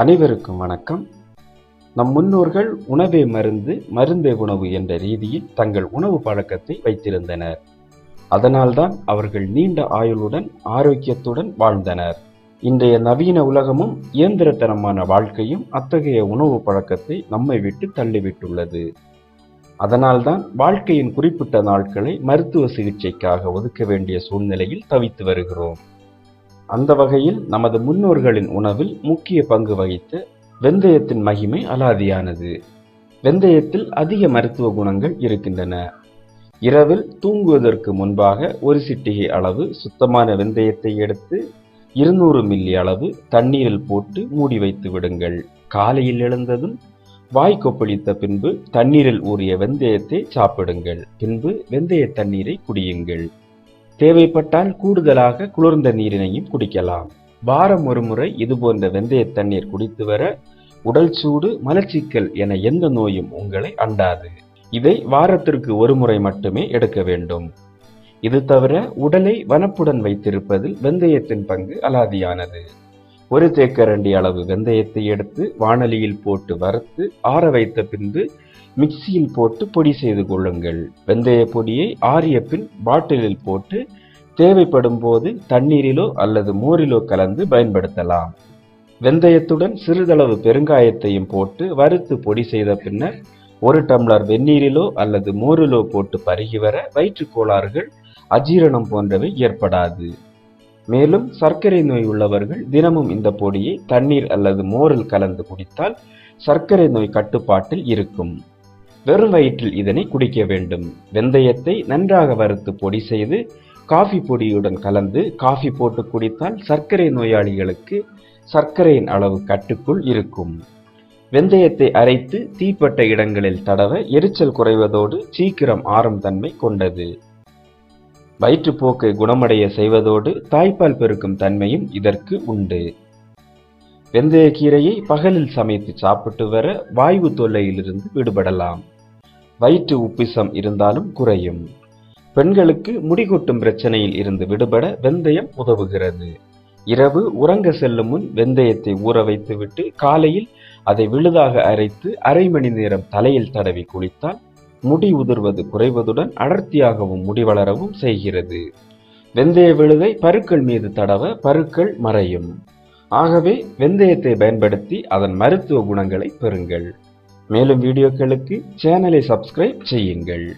அனைவருக்கும் வணக்கம். நம் முன்னோர்கள் உணவே மருந்து மருந்தே உணவு என்ற ரீதியில் தங்கள் உணவு பழக்கத்தை வைத்திருந்தனர். அதனால்தான் அவர்கள் நீண்ட ஆயுளுடன் ஆரோக்கியத்துடன் வாழ்ந்தனர். இன்றைய நவீன உலகமும் இயந்திரத்தனமான வாழ்க்கையும் அத்தகைய உணவு பழக்கத்தை நம்மை விட்டு தள்ளிவிட்டுள்ளது. அதனால்தான் வாழ்க்கையின் குறிப்பிட்ட நாட்களை மருத்துவ சிகிச்சைக்காக ஒதுக்க வேண்டிய சூழ்நிலையில் தவித்து வருகிறோம். அந்த வகையில் நமது முன்னோர்களின் உணவில் முக்கிய பங்கு வகித்த வெந்தயத்தின் மகிமை அலாதியானது. வெந்தயத்தில் அதிக மருத்துவ குணங்கள் இருக்கின்றன. இரவில் தூங்குவதற்கு முன்பாக ஒரு சிட்டிகை அளவு சுத்தமான வெந்தயத்தை எடுத்து இருநூறு மில்லி அளவு தண்ணீரில் போட்டு மூடி வைத்து விடுங்கள். காலையில் எழுந்ததும் வாய் கொப்பளித்த பின்பு தண்ணீரில் ஊறிய வெந்தயத்தை சாப்பிடுங்கள். பின்பு வெந்தய தண்ணீரை குடியுங்கள். தேவைப்பட்டால் கூடுதலாக குளிர்ந்த நீரினையும் குடிக்கலாம். வாரம் ஒரு முறை இதுபோன்ற வெந்தய தண்ணீர் குடித்து வர உடல் சூடு மலச்சிக்கல் என எந்த நோயும் உங்களை அண்டாது. இதை வாரத்திற்கு ஒரு முறை மட்டுமே எடுக்க வேண்டும். இது தவிர உடலை வனப்புடன் வைத்திருப்பதில் வெந்தயத்தின் பங்கு அலாதியானது. ஒரு தேக்கரண்டி அளவு வெந்தயத்தை எடுத்து வாணலியில் போட்டு வறுத்து ஆற வைத்த பின்பு மிக்சியில் போட்டு பொடி செய்து கொள்ளுங்கள். வெந்தய பொடியை ஆறிய பின் பாட்டிலில் போட்டு தேவைப்படும் போது தண்ணீரிலோ அல்லது மோரிலோ கலந்து பயன்படுத்தலாம். வெந்தயத்துடன் சிறிதளவு பெருங்காயத்தையும் போட்டு வறுத்து பொடி செய்த பின்னர் ஒரு டம்ளர் வெந்நீரிலோ அல்லது மோரிலோ போட்டு பருகி வர வயிற்றுக் கோளாறுகள் அஜீரணம் போன்றவை ஏற்படாது. மேலும் சர்க்கரை நோய் உள்ளவர்கள் தினமும் இந்த பொடியை தண்ணீர் அல்லது மோரில் கலந்து குடித்தால் சர்க்கரை நோய் கட்டுப்பாட்டில் இருக்கும். வெறும் வயிற்றில் இதனை குடிக்க வேண்டும். வெந்தயத்தை நன்றாக வறுத்து பொடி செய்து காஃபி பொடியுடன் கலந்து காஃபி போட்டு குடித்தால் சர்க்கரை நோயாளிகளுக்கு சர்க்கரையின் அளவு கட்டுக்குள் இருக்கும். வெந்தயத்தை அரைத்து தீப்பட்ட இடங்களில் தடவ எரிச்சல் குறைவதோடு சீக்கிரம் ஆறும் தன்மை கொண்டது. வயிற்றுப்போக்கை குணமடைய செய்வதோடு தாய்ப்பால் பெருக்கும் தன்மையும் இதற்கு உண்டு. வெந்தயக்கீரையை பகலில் சமைத்து சாப்பிட்டு வர வாய்வு தொல்லையிலிருந்து விடுபடலாம். வயிற்று உப்பிசம் இருந்தாலும் குறையும். பெண்களுக்கு முடிகொட்டும் பிரச்சனையில் இருந்து விடுபட வெந்தயம் உதவுகிறது. இரவு உறங்க செல்லும் முன் வெந்தயத்தை ஊற வைத்துவிட்டு காலையில் அதை விழுதாக அரைத்து அரை மணி நேரம் தலையில் தடவி குளித்தால் முடி உதிர்வது குறைவதுடன் அடர்த்தியாகவும் முடி வளரவும் செய்கிறது. வெந்தய விழுதை பருக்கள் மீது தடவ பருக்கள் மறையும். ஆகவே வெந்தயத்தை பயன்படுத்தி அதன் மருத்துவ குணங்களை பெறுங்கள். மேலும் வீடியோக்களுக்கு சேனலை சப்ஸ்கிரைப் செய்யுங்கள்.